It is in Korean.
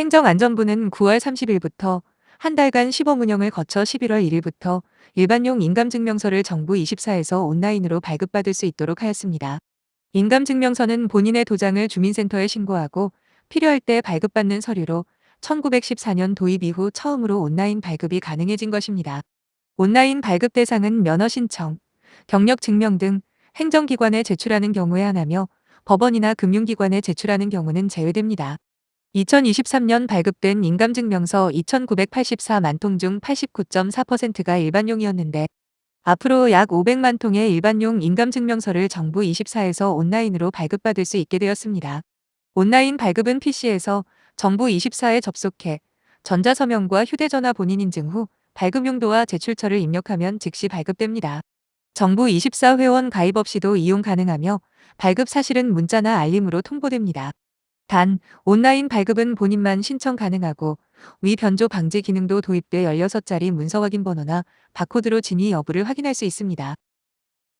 행정안전부는 9월 30일부터 한 달간 시범 운영을 거쳐 11월 1일부터 일반용 인감증명서를 정부 24에서 온라인으로 발급받을 수 있도록 하였습니다. 인감증명서는 본인의 도장을 주민센터에 신고하고 필요할 때 발급받는 서류로 1914년 도입 이후 처음으로 온라인 발급이 가능해진 것입니다. 온라인 발급 대상은 면허 신청, 경력 증명 등 행정기관에 제출하는 경우에 하나며 법원이나 금융기관에 제출하는 경우는 제외됩니다. 2023년 발급된 인감증명서 2,984만 통 중 89.4%가 일반용이었는데 앞으로 약 500만 통의 일반용 인감증명서를 정부 24에서 온라인으로 발급받을 수 있게 되었습니다. 온라인 발급은 PC에서 정부 24에 접속해 전자서명과 휴대전화 본인 인증 후 발급 용도와 제출처를 입력하면 즉시 발급됩니다. 정부 24 회원 가입 없이도 이용 가능하며 발급 사실은 문자나 알림으로 통보됩니다. 단, 온라인 발급은 본인만 신청 가능하고 위 변조 방지 기능도 도입돼 16자리 문서 확인 번호나 바코드로 진위 여부를 확인할 수 있습니다.